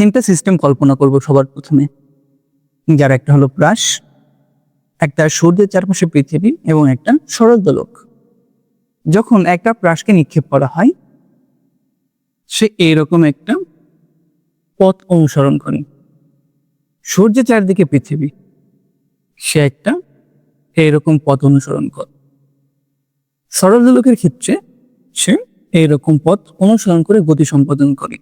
তিনটা সিস্টেম কল্পনা করব সবার প্রথমে। যার একটা হলো প্রাস একটা সূর্যের চারপাশে পৃথিবী এবং একটা সরল দোলক যখন একটা প্রাসকে নিক্ষেপ করা হয়, সে এইরকম একটা পথ অনুসরণ করে। সূর্যের চারদিকে পৃথিবী, সে একটা এরকম পথ অনুসরণ করে। সরল দোলকের ক্ষেত্রে সে এরকম পথ অনুসরণ করে গতি সম্পাদন করে।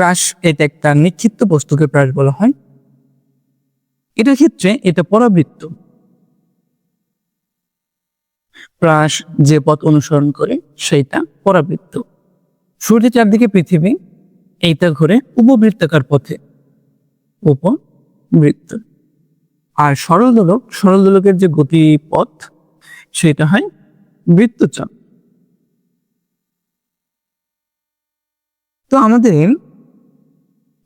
প্রাস এটা একটা নিক্ষিপ্ত বস্তুকে প্রাস বলা হয়। এটার ক্ষেত্রে এটা পরাবৃত্ত। প্রাস যে পথ অনুসরণ করে, সেইটা পরাবৃত্ত। সূর্যের চারদিকে পৃথিবী, এইটা ঘুরে উপবৃত্তাকার পথে। উপবৃত্ত। আর সরল দোলক সরল দোলকের যে গতি পথ সেটা হয় বৃত্তচাপ। তো আমাদের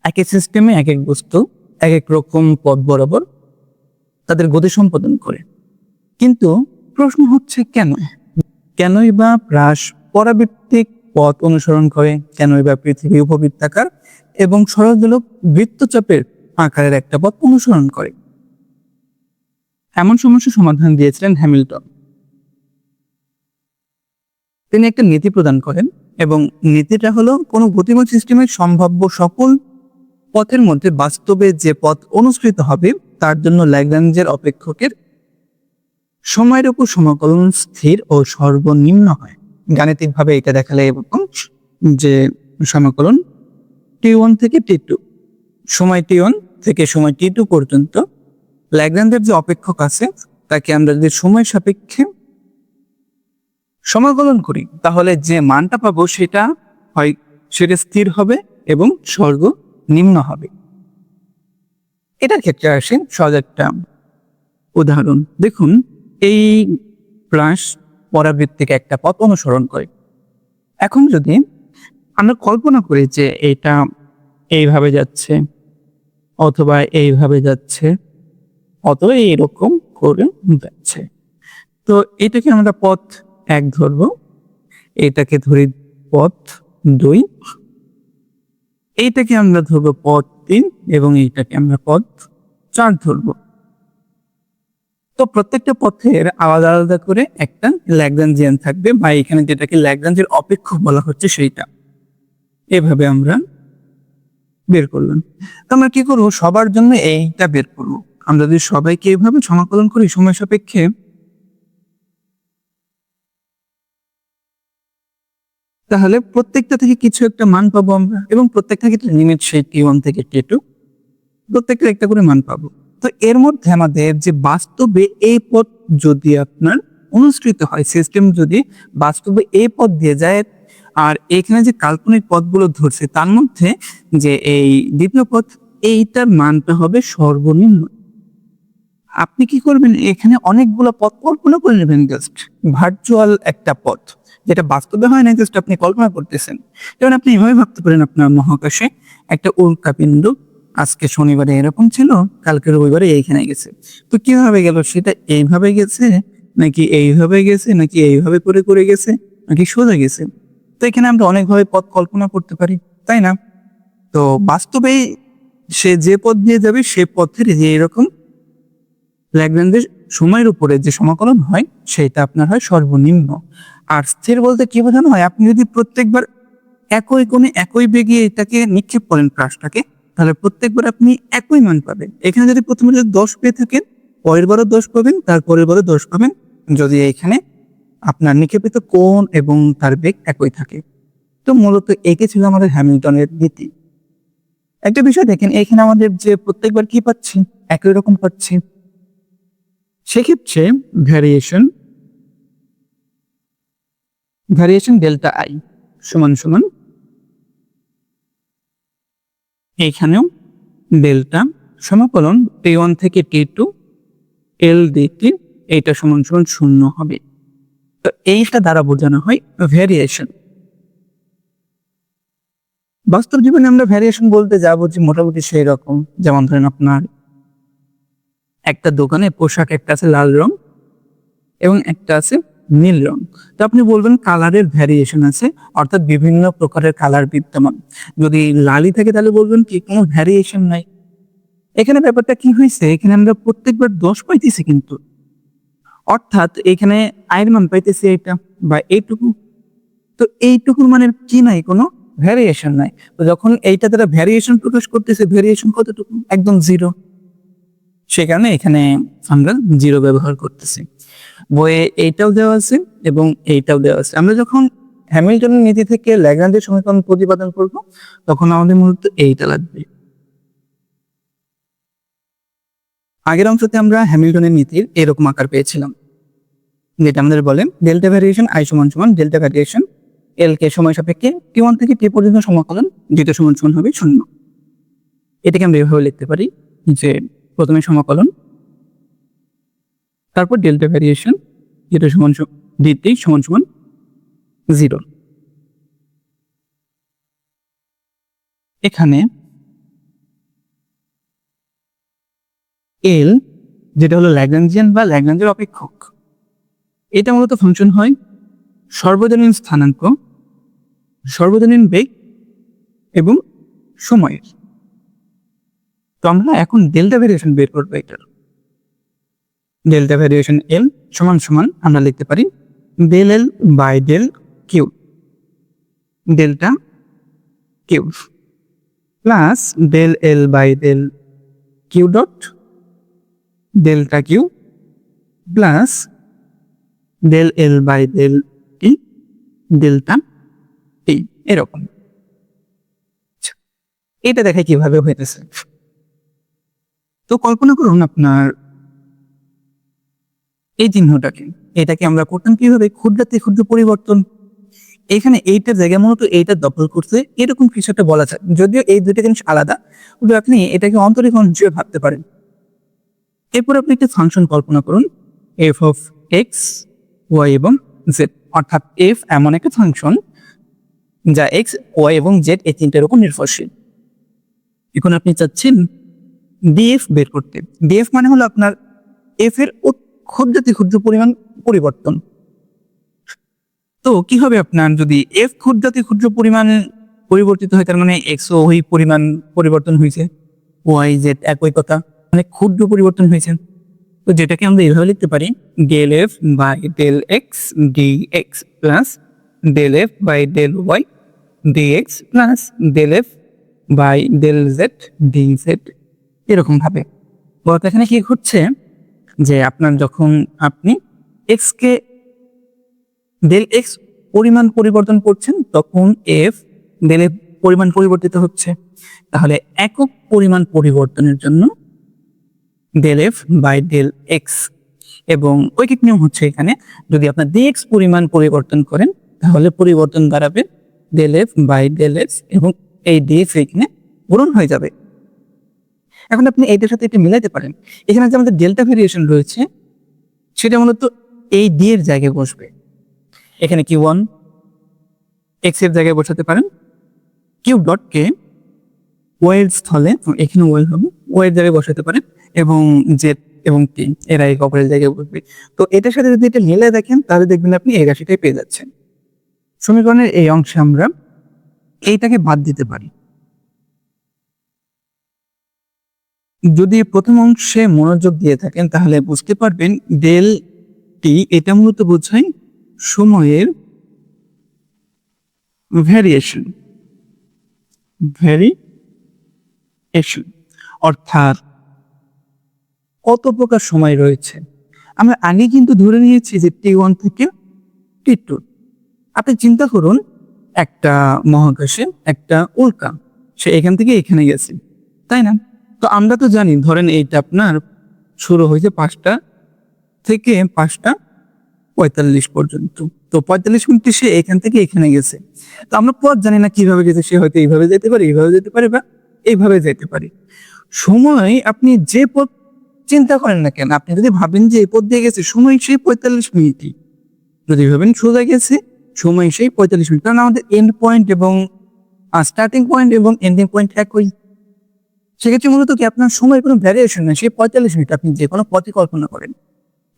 এক এক সিস্টেমে এক এক বস্তু, এক এক রকম পথ বরাবর তাদের গতি সম্পাদন করে। কিন্তু প্রশ্ন হচ্ছে কেন? কেনই বা প্রাস পরাবৃত্তিক পথ অনুসরণ করে? কেনই বা পৃথিবী উপবৃত্তাকার এবং সরলদোলক বৃত্তচাপের আকারের একটা পথ অনুসরণ করে। এমন সমস্যার সমাধান দিয়েছিলেন হ্যামিল্টন। তিনি একটা নীতি প্রদান করেন এবং নীতিটা হলো কোনো গতিময় সিস্টেমের সম্ভাব্য সকল পথের মধ্যে বাস্তবে যে পথ অনুসৃত হবে, তার জন্য ল্যাগ্রাঞ্জের অপেক্ষকের সময়ের উপর সমাকলন স্থির ও সর্বনিম্ন হয়। গাণিতিকভাবে এটা দেখালে এরকম যে সমাকলন টি ওয়ান থেকে টি টু সময় টি ওয়ান থেকে সময় টি টু পর্যন্ত ল্যাগ্রাঞ্জের যে অপেক্ষক আছে, তাকে আমরা যদি সময় সাপেক্ষে সমাকলন করি, তাহলে যে মানটা পাবো সেটা হয়, সেটা স্থির হবে এবং স্বর্গ নিম্ন হবে। এটার ক্ষেত্রে আসেন সহজ একটা উদাহরণ। দেখুন, এই প্রাস পরাবৃত্তিক একটা পথ অনুসরণ করে। এখন যদি আমরা কল্পনা করি যে এটা এইভাবে যাচ্ছে অথবা এইভাবে যাচ্ছে, অথবা এইরকম করে যাচ্ছে। তো এটাকে আমরা পথ এক ধরবো। এটাকে ধরি পথ দুই। এইটাকে আমরা ধরবো পথ তিন এবং এইটাকে আমরা পথ চার ধরবো। তো প্রত্যেকটা পথের আলাদা আলাদা করে একটা ল্যাগ্রাঞ্জিয়ান থাকবে বা এখানে যেটাকে ল্যাগ্রাঞ্জের অপেক্ষক বলা হচ্ছে সেইটা। এভাবে আমরা বের করলাম। তো আমরা কি করব? সবার জন্য এইটা বের করব। আমরা যদি সবাইকে এইভাবে সমাকলন করি, সময় সাপেক্ষে তাহলে প্রত্যেকটা থেকে কিছু একটা মান পাবো আমরা। এবং প্রত্যেকটা ক্ষেত্রে লিমিট সেই টি ওয়ান থেকে টি টু প্রত্যেকটা একটা করে মান পাবো। তো এর মধ্যে আমাদের যে বাস্তবে এই পথ যদি আপনার অনুসৃত হয় সিস্টেম যদি বাস্তবে এই পথ দিয়ে যায়, আর এখানে যে কাল্পনিক পথগুলো ধরছে, তার মধ্যে যে এই দ্বিতীয় পথ, এইটার মানটা হবে সর্বনিম্ন। আপনি কি করবেন? এখানে অনেকগুলো পথ কল্পনা করে নেবেন জাস্ট ভার্চুয়াল একটা পথ। যেটা বাস্তবে হয় না জাস্ট আপনি কল্পনা করতেছেন। যেমন আপনি এভাবে ভাবতে পারেন আপনার মহাকাশে একটা উল্কাপিণ্ড আজকে শনিবারে এরকম ছিল, কালকে রবিবারে এইখানে গেছে। তো কীভাবে গেল? সেটা এইভাবে গেছে, নাকি এইভাবে গেছে, নাকি এইভাবে করে করে গেছে, নাকি সোজা গেছে? তো এখানে আমরা অনেকভাবে পথ কল্পনা করতে পারি, তাই না? তো বাস্তবে সে যে পথ দিয়ে যাবে, সে পথের যে এরকম ল্যাগ্রাঞ্জের সময়ের উপরে যে সমাকলন হয়, সেটা আপনার হয় সর্বনিম্ন। আর স্থির বলতে কি বোঝানো হয়? আপনি যদি প্রত্যেকবার একই কোণে একই বেগে এটাকে নিক্ষেপ করেন প্রাসটাকে তাহলে প্রত্যেকবার আপনি একই মান পাবেন। এখানে যদি প্রথমে যদি দশ পেয়ে থাকেন, পরের বারও দশ পাবেন, তারপরের বারও দশ পাবেন। যদি এখানে আপনার নিক্ষেপিত কোণ এবং তার বেগ একই থাকে। তো মূলত একে ছিল আমাদের হ্যামিল্টনের নীতি। একটা বিষয় দেখেন, এখানে আমাদের যে প্রত্যেকবার কি পাচ্ছি? একই রকম পাচ্ছি। সেক্ষেত্রে ভ্যারিয়েশন ভ্যারিয়েশন ডেল্টা আই সমান সমান এইখানেও ডেল্টা সমাকলন টি ওয়ান থেকে টি টু এল ডিটি এইটা সমান সমান শূন্য হবে। তো এইটা দ্বারা বোঝানো হয় ভ্যারিয়েশন বাস্তব জীবনে আমরা ভ্যারিয়েশন বলতে যা বুঝি মোটামুটি সেই রকম যেমন ধরেন আপনার একটা দোকানে পোশাক, একটা আছে লাল রং এবং একটা আছে নীল রং। তো আপনি বলবেন কালারের ভ্যারিয়েশন আছে, অর্থাৎ বিভিন্ন প্রকারের কালার বিদ্যমান। যদি লালি থাকে তাহলে বলবেন কি, কোনো ভ্যারিয়েশন নাই। এখানে ব্যাপারটা কি হয়েছে? এখানে আমরা প্রত্যেকবার দশ পাইতেছি কিন্তু। অর্থাৎ এখানে আয়ের মান পাইতেছি এটা বা এইটুকু। তো এইটুকুর মানে কি নাই? কোনো ভ্যারিয়েশন নাই। তো যখন এইটা তারা ভ্যারিয়েশন প্রকাশ করতেছে ভ্যারিয়েশন কতটুকু? একদম জিরো সে কারণে এখানে আমরা জিরো ব্যবহার করতেছি। বইয়ে এইটাও দেওয়া আছে এবং এইটাও দেওয়া আছে। আমরা যখন হ্যামিল্টনের নীতি থেকে ল্যাগ্রাঞ্জের সমীকরণ প্রতিপাদন করব, তখন আমাদের মূলত এইটা লাগবে। আগের অংশতে আমরা হ্যামিল্টনের নীতির এরকম আকার পেয়েছিলাম, যেটা আমাদের বলে ডেল্টা ভ্যারিয়েশন আই সমান সমান ডেল্টা ভ্যারিয়েশন এল কে সময় সাপেক্ষে টি ওয়ান থেকে টি পর্যন্ত সমাকলন যেটা সমান সমান হবে শূন্য। এটাকে আমরা এভাবে লিখতে পারি যে প্রথমে সমাকলন, তারপর ডেল্টা ভ্যারিয়েশন, যেটা সমান ডিটি সমান সমান জিরো। এখানে এল যেটা হলো ল্যাগ্রাঞ্জিয়ান বা ল্যাগ্রাঞ্জের অপেক্ষক, এটা মূলত ফাংশন হয় সর্বজনীন স্থানাঙ্ক, সর্বজনীন বেগ এবং সময়ের। তো আমরা এখন ডেল্টা ভ্যারিয়েশন বের করব এটার। ডেল্টা ভ্যারিয়েশন এল সমান সমান আমরা লিখতে পারি del L by del Q delta Q plus del L by del Q dot delta Q plus del L by del T delta T এরকম। আচ্ছা, এটা দেখে কীভাবে হইতেছে? তো কল্পনা করুন আপনার এই চিহ্নটাকে, এটাকে আমরা করতাম কীভাবে? ক্ষুদ্রাতে ক্ষুদ্র পরিবর্তন। এখানে এইটার জায়গায় মূলত এইটা দখল করছে। এরকম কিছু একটা বলা যায়। যদিও এই দুইটা জিনিস আলাদা, কিন্তু আপনি এটাকে অন্তরীকরণ হিসেবে ভাবতে পারেন। এরপর আপনি একটা ফাংশন কল্পনা করুন। এফ অফ এক্স ওয়াই এবং জেড অর্থাৎ এফ এমন একটা ফাংশন যা এক্স ওয়াই এবং জেড এই তিনটার উপর নির্ভরশীল। এখন আপনি চাচ্ছেন ডিএফ বের করতে। ডিএফ মানে হলো আপনার এফ এর ক্ষুদ্রাতি ক্ষুদ্র পরিমাণ পরিবর্তন। তো কি হবে আপনার যদি এফ ক্ষুদ্রাতি ক্ষুদ্র পরিমাণ পরিবর্তিত হয়, তার মানে এক্স ওই পরিমাণ পরিবর্তন হয়েছে। ওয়াই জেড একই কথা মানে ক্ষুদ্র পরিবর্তন হয়েছে। তো যেটাকে আমরা এইভাবে লিখতে পারি del F by del X D X plus del F by del Y D X plus del F by del Z D Z এরকম ভাবে। বলতে এখানে কি ঘটছে যে আপনার যখন আপনি এক্স কে ডেল এক্স পরিমাণ পরিবর্তন করছেন, তখন এফ ডেল এফ পরিমাণ পরিবর্তিত হচ্ছে। তাহলে একক পরিমাণ পরিবর্তনের জন্য del F by del X এবং ঐকিক নিয়ম হচ্ছে এখানে, যদি আপনার ডিএক্স পরিমাণ পরিবর্তন করেন, তাহলে পরিবর্তন দাঁড়াবে del F by del X এবং এই ডিএফ এখানে পূরণ হয়ে যাবে। এখন আপনি এইটার সাথে এটা মিলাইতে পারেন। এখানে যে আমাদের ডেল্টা ভেরিয়েশন রয়েছে, সেটা মূলত এই ডি এর জায়গায় বসবে। এখানে কিউ ওয়ান এক্সের জায়গায় বসাতে পারেন। কিউ ডট কে ওয়ের স্থলে, এখানে ওয়েল হবে ওয়ের জায়গায় বসাতে পারেন এবং জেড এবং টি এরা এক অপরের জায়গায় বসবে। তো এটার সাথে যদি এটা মিলে দেখেন, তাহলে দেখবেন আপনি এই রাশিটাই পেয়ে যাচ্ছেন। সমীকরণের এই অংশে আমরা এইটাকে বাদ দিতে পারি। যদি প্রথম অংশে মনোযোগ দিয়ে থাকেন, তাহলে বুঝতে পারবেন ডেল টি এটা মূলত বোঝায় সময়ের ভ্যারিয়েশন ভ্যারিয়েশন অর্থাৎ কত প্রকার সময় রয়েছে। আমরা আগে কিন্তু ধরে নিয়েছি যে টি ওয়ান থেকে টি টু। আপনি চিন্তা করুন, একটা মহাকাশে একটা উল্কা, সে এখান থেকে এখানে গেছে, তাই না? তো আমরা তো জানি, ধরেন এইটা আপনার শুরু হয়েছে পাঁচটা থেকে পাঁচটা পঁয়তাল্লিশ পর্যন্ত। তো পঁয়তাল্লিশ মিনিটে সে এখান থেকে এখানে গেছে। তো আমরা পথ জানি না কীভাবে গেছে, সে হয়তো এইভাবে যেতে পারে, এইভাবে যেতে পারে বা এইভাবে যেতে পারে। সময় আপনি যে পথ চিন্তা করেন না কেন, আপনি যদি ভাবেন যে এই পথ দিয়ে গেছে, সময় সেই পঁয়তাল্লিশ মিনিটই। যদি ভাবেন সোজা গেছে, সময় সেই পঁয়তাল্লিশ মিনিট। কারণ আমাদের এন্ড পয়েন্ট এবং স্টার্টিং পয়েন্ট এবং এন্ডিং পয়েন্ট একই। সেক্ষেত্রে মূলত কি আপনার সময় কোনো ভ্যারিয়েশন নেই? সেই পঁয়তাল্লিশ মিনিট আপনি যে কোনো পথে কল্পনা করেন।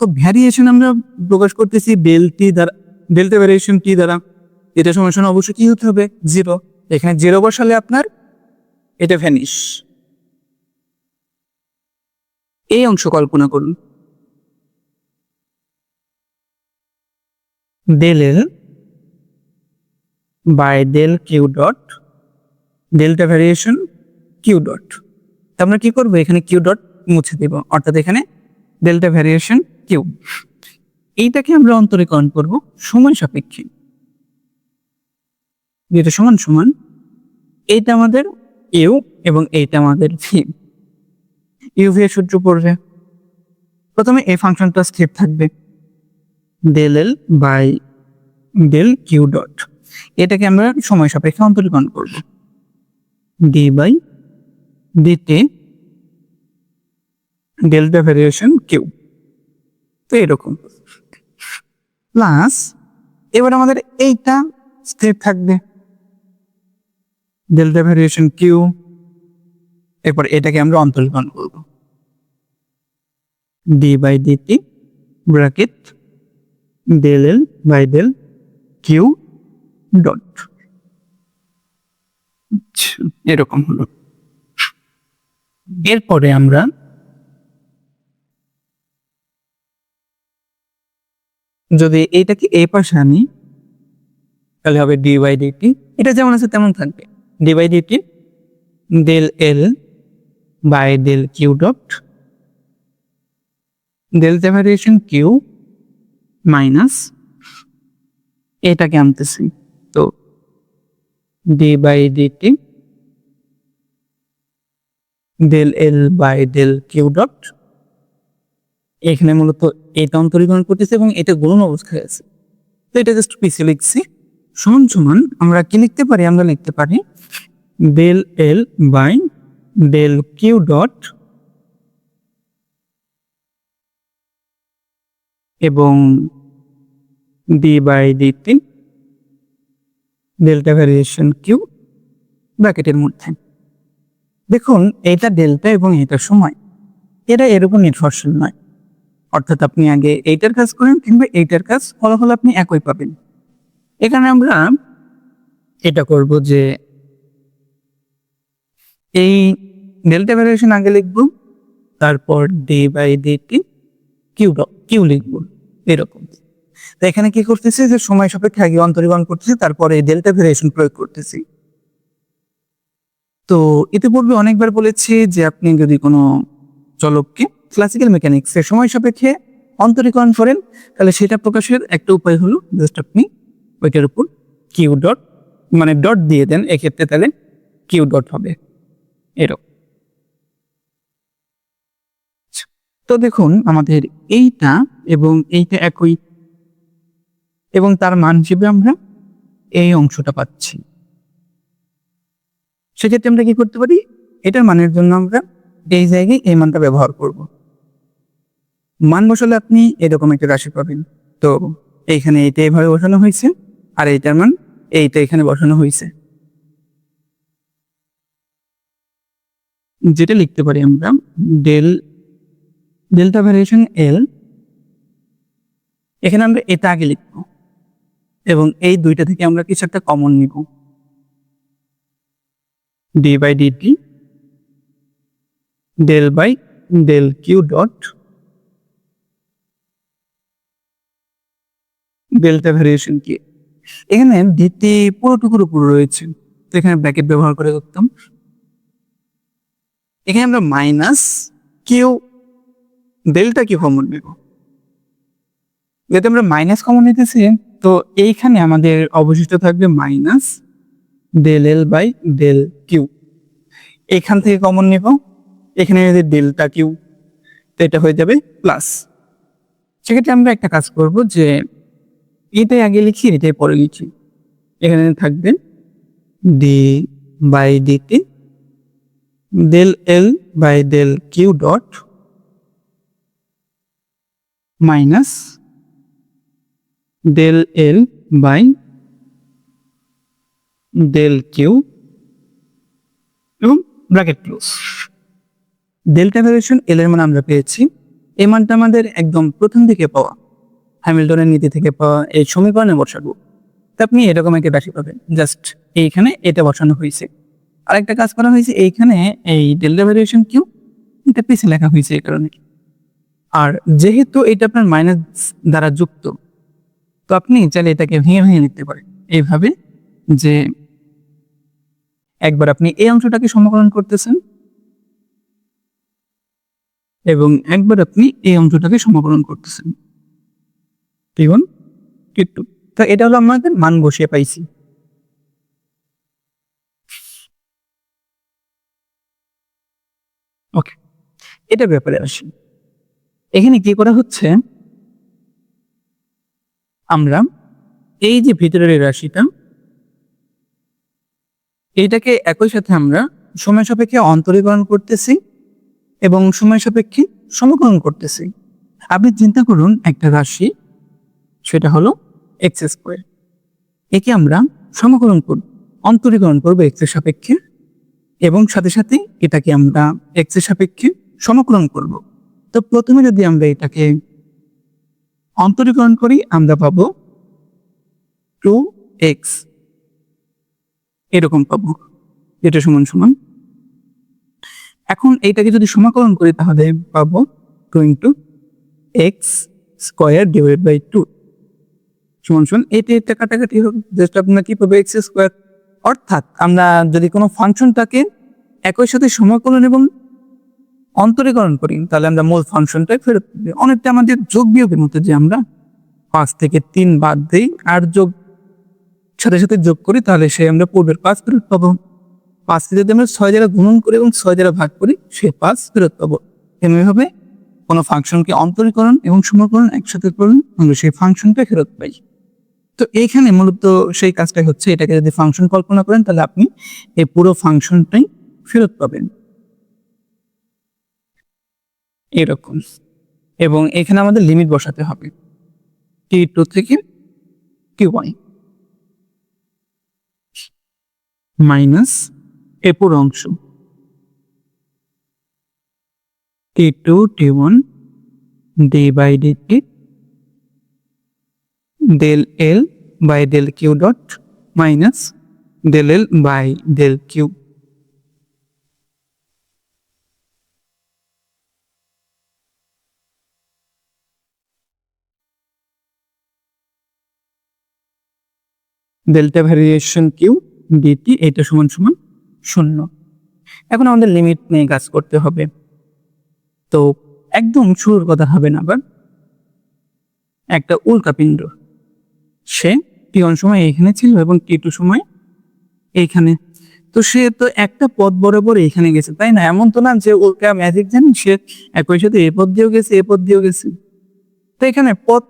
তো ভ্যারিয়েশন আমরা প্রকাশ করতেছি বেলটি দ্বারা ডেল্টা ভ্যারিয়েশন টি দ্বারা। এটা সমান অবশ্যই কি হতে হবে? জিরো এখানে জিরো বসালে আপনার এটা ভ্যানিশ এই অংশ কল্পনা করুন। Del L by del Q dot delta variation Q dot আমরা কি করব? এখানে কিউ ডট মুছে দেব। অর্থাৎ এখানে ডেল্টা ভ্যারিয়েশন কিউ এইটাকে আমরা অন্তরীকরণ করব সময় সাপেক্ষে। যেটা সমান সমান, এইটা আমাদের ইউ এবং এইটা আমাদের ভি ইউভি এর সূত্র পড়বে। প্রথমে এই ফাংশনটা স্থির থাকবে। Del L by del Q dot এটাকে আমরা সময় সাপেক্ষে অন্তরীকরণ করব। D by DT delta variation Q তো এরকম। প্লাস এবার আমাদের এইটা স্থির থাকবে। ডেল্টা ভ্যারিয়েশন কিউ এরপর এটাকে আমরা অন্তর্গণ করব D by DT bracket del L by del Q dot এরকম হলো। এরপরে আমরা যদি এইটাকে এই পাশে আনি, তাহলে হবে ডি বাই ডিটি এটা যেমন আছে তেমন থাকবে। D by DT del L by del Q dot delta variation Q minus এটাকে আনতেছি। তো D by DT del L by del Q dot এখানে মূলত এটা অন্তরীকরণ করতেছে এবং এটা গুণন অবস্থায় আছে। তো এটা জাস্ট পিছিয়ে লিখছি। সমান সমান আমরা কি লিখতে পারি? আমরা লিখতে পারি del L by del Q dot এবং D by DT delta variation Q ব্র্যাকেটের মধ্যে। দেখুন, এটা ডেল্টা এবং এটা সময়। এটা এরকম নির্ভরশীল নয়। অর্থাৎ আপনি আগে এইটার কাজ করেন কিংবা এইটার কাজ ফলাফল আপনি একই পাবেন। এখানে আমরা এটা করব যে এই ডেল্টা ভ্যারিয়েশন আগে লিখব, তারপর D by D DT Q Q লিখব, এরকম। তো এখানে কি করতেছি? যে সময় সাপেক্ষে আগে অন্তরীকরণ করতেছি, তারপরে ডেল্টা ভ্যারিয়েশন প্রয়োগ করতেছি। তো ইতিপূর্বে অনেকবার বলেছি যে আপনি যদি কোনো চলককে ক্লাসিক্যাল মেকানিক্সের সময় সাপেক্ষে অন্তরীকরণ করেন, তাহলে সেটা প্রকাশের একটা উপায় হলো জাস্ট আপনি ওইটার উপর কিউ ডট মানে ডট দিয়ে দেন, এক্ষেত্রে তাহলে কিউ ডট হবে। এরকম। তো দেখুন, আমাদের এইটা এবং এইটা একই। এবং তার মান হিসেবে আমরা এই অংশটা পাচ্ছি। সেক্ষেত্রে আমরা কি করতে পারি? এটার মানের জন্য আমরা এই জায়গায় এই মানটা ব্যবহার করব। মান বসালে আপনি এরকম একটা রাশি পাবেন। তো এইখানে এইটা এইভাবে বসানো হয়েছে আর এইটার মান এইটা এখানে বসানো হয়েছে। যেটা লিখতে পারি আমরা ডেল ডেল্টা ভ্যারিয়েশন এল এখানে আমরা এটা আগে লিখব এবং এই দুইটা থেকে আমরা কিছু একটা কমন নিব। D by DT del by del Q dot delta variation কি? এখানে ডিটি পুরোটুকুর উপর রয়েছে। তো এখানে ব্র্যাকেট ব্যবহার করে করতাম এখানে আমরা মাইনাস কিউ ডেল্টা কি কমন নেব। যেহেতু আমরা মাইনাস কমন নিতেছি, তো এইখানে আমাদের অবশিষ্ট থাকবে minus del L by del Q এখান থেকে কমন নিব। এখানে যদি ডেল্টা কিউ তো এটা হয়ে যাবে প্লাস সেক্ষেত্রে আমরা একটা কাজ করব যে এটাই আগে লিখি, এটাই পরে লিখি। এখানে থাকবে D by DT del L by del Q dot minus del L by del Q এবং bracket close. Delta variation L এর মান আমরা পেয়েছি। এই মানটা আমাদের একদম প্রথম দিকে পাওয়া হ্যামিল্টনের নীতি থেকে পাওয়া এই সমীকরণে বসাবো। তা আপনি এরকম একটা রাশি পাবেন জাস্ট এইখানে এটা বসানো হয়েছে। আরেকটা কাজ করা হয়েছে, এইখানে এই ডেল্টা ভ্যারিয়েশন কিউ, এটা পিছিয়ে লেখা হয়েছে এই কারণে। আর যেহেতু এটা আপনার মাইনাস দ্বারা যুক্ত, তো আপনি চাইলে এটাকে ভেঙে ভেঙে নিতে পারেন। এইভাবে যে একবার আপনি এই অংশটাকে সমাকলন করতেছেন। এবং একবার আপনি এই অংশটাকে সমাকলন করতেছেন। দেখুন একটু তো এটা হলো আমাদের মান বসিয়ে পাইছি। ওকে এটা ব্যাপারে আসি এখানে কি করা হচ্ছে? আমরা এই যে ভিতরের রাশিটা এইটাকে একই সাথে আমরা সময় সাপেক্ষে অন্তরীকরণ করতেছি এবং সময় সাপেক্ষে সমকলন করতেছি। আপনি চিন্তা করুন একটা রাশি, সেটা হলো এক্স স্কোয়ার একে আমরা সমকলন করব অন্তরীকরণ করব এক্সের সাপেক্ষে এবং সাথে সাথে এটাকে আমরা এক্সের সাপেক্ষে সমকলন করব। তো প্রথমে যদি আমরা এটাকে অন্তরীকরণ করি, আমরা পাবো টু এক্স এরকম পাবো। এটা সমান সমান। এখন এইটাকে যদি সমাকলন করি তাহলে পাবো two into X square divide by two. সমান সমান, এটা এটা কাটাকাটি হবে জাস্ট আপনার কি পাবে এক্স স্কোয়ার? অর্থাৎ আমরা যদি কোনো ফাংশনটাকে একই সাথে সমাকলন এবং অন্তরীকরণ করি, তাহলে আমরা মূল ফাংশনটাই ফেরত পাবো। অনেকটা আমাদের যোগ বিয়োগের মতো যে আমরা পাঁচ থেকে তিন বাদ দিই, আর যোগ সাথে সাথে যোগ করি, তাহলে সে আমরা পূর্বের পাঁচ ফেরত পাবো। পাঁচকে যদি আমরা ছয় দ্বারা গুণন করি এবং ছয় দ্বারা ভাগ করি, সে পাঁচ ফেরত পাবো। এমনিভাবে কোনো ফাংশনকে অন্তরীকরণ এবং সমকরণ একসাথে করুন আমরা সেই ফাংশনটা ফেরত পাই। তো এইখানে মূলত সেই কাজটাই হচ্ছে। এটাকে যদি ফাংশন কল্পনা করেন, তাহলে আপনি এই পুরো ফাংশনটাই ফেরত পাবেন। এরকম। এবং এখানে আমাদের লিমিট বসাতে হবে। টি টু থেকে কিউ ওয়াই মাইনাস এ পুরো অংশ T two T one D by D T del L by del Q dot minus del L by del Q. Delta variation Q DT এটা সমান সমান শূন্য। এখন আমাদের লিমিট নিয়ে কাজ করতে হবে। তো একদম শুরুর কথা হবে না আবার। একটা উল্কাপিণ্ড সে টি ওয়ান সময় এইখানে ছিল এবং টি টু সময় এইখানে। তো সে তো একটা পথ বরাবর এইখানে গেছে, তাই না? এমন তো না যে উল্কা ম্যাজিক জানি সে একই সাথে এ পথ দিয়েও গেছে, এ পথ দিয়েও গেছে। তো এখানে পথ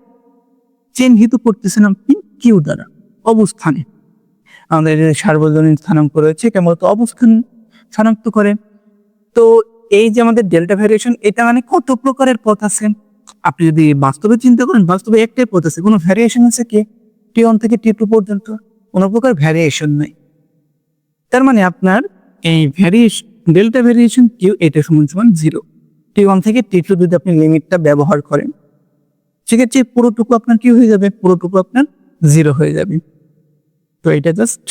চিহ্নিত করতেছেন আপনি কিউ দ্বারা, অবস্থানে। আমাদের সার্বজনীন স্থানাঙ্ক রয়েছে কেমন তো অবস্থান শনাক্ত করে। তো এই যে আমাদের ডেল্টা ভ্যারিয়েশন এটা মানে কত প্রকারের পথ আছে? আপনি যদি বাস্তবে চিন্তা করেন, বাস্তবে একটাই পথ আছে। কোনো ভ্যারিয়েশন আছে কি? টি ওয়ান থেকে টি টু পর্যন্ত? কোনো প্রকার ভ্যারিয়েশন নেই। তার মানে আপনার এই ভ্যারিয়েশন ডেল্টা ভ্যারিয়েশন কিউ এটা সমান সমান জিরো টি ওয়ান থেকে টি টু যদি আপনি লিমিটটা ব্যবহার করেন, সেক্ষেত্রে পুরোটুকু আপনার কি হয়ে যাবে? পুরোটুকু আপনার জিরো হয়ে যাবে। তো এটা জাস্ট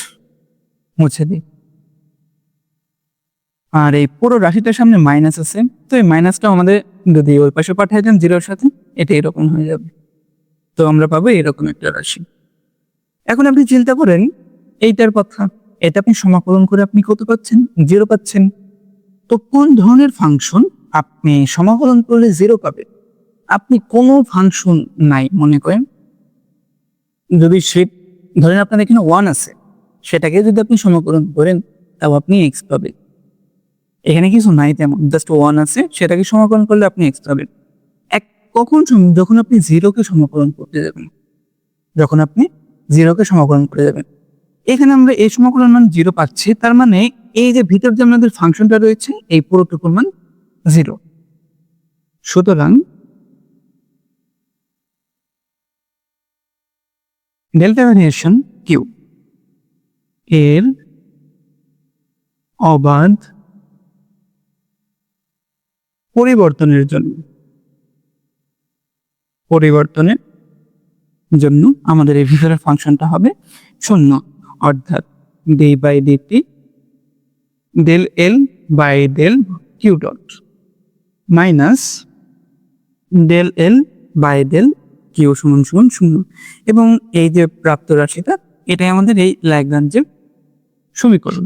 মুছে দিই। আর এই পুরো রাশিটার সামনে মাইনাস আছে। তো এই মাইনাসটা আমাদের যদি ওই পাশে পাঠিয়ে দেন জিরোর সাথে, এটা এরকম হয়ে যাবে। তো আমরা পাবো এরকম একটা রাশি। এখন আপনি চিন্তা করেন, এইটার কথা, এটা আপনি সমাকলন করে আপনি কত পাচ্ছেন? জিরো পাচ্ছেন। তো কোন ধরনের ফাংশন আপনি সমাকলন করলে জিরো পাবে আপনি কোনো ফাংশন নাই, মনে করেন। যদি সে ধরেন আপনার এখানে ওয়ান আছে। সেটাকে যদি আপনি সমাকলন করেন তাও আপনি এক্স পাবেন। এখানে কিছু নাই তেমন জাস্ট ওয়ান আছে, সেটাকে সমাকলন করলে আপনি এক্স পাবেন। এক, কখন যখন আপনি জিরোকে সমাকলন করতে যাবেন, যখন আপনি জিরোকে সমাকলন করে যাবেন। এখানে আমরা এই সমাকলন মান জিরো পাচ্ছি, তার মানে এই যে ভিতর যে আমাদের ফাংশনটা রয়েছে, এই পুরোটুকুর মান জিরো সুতরাং ডেল্টা ভ্যারিয়েশন কিউ এর অবাধ পরিবর্তনের জন্য। পরিবর্তনের জন্য আমাদের এই ভিতরের ফাংশনটা হবে শূন্য। অর্থাৎ D by DT del L by del Q dot minus del L by del Q সমান সমান শূন্য। এবং এই যে প্রাপ্ত রাশিটা এটাই আমাদের এই ল্যাগ্রাঞ্জের সমীকরণ।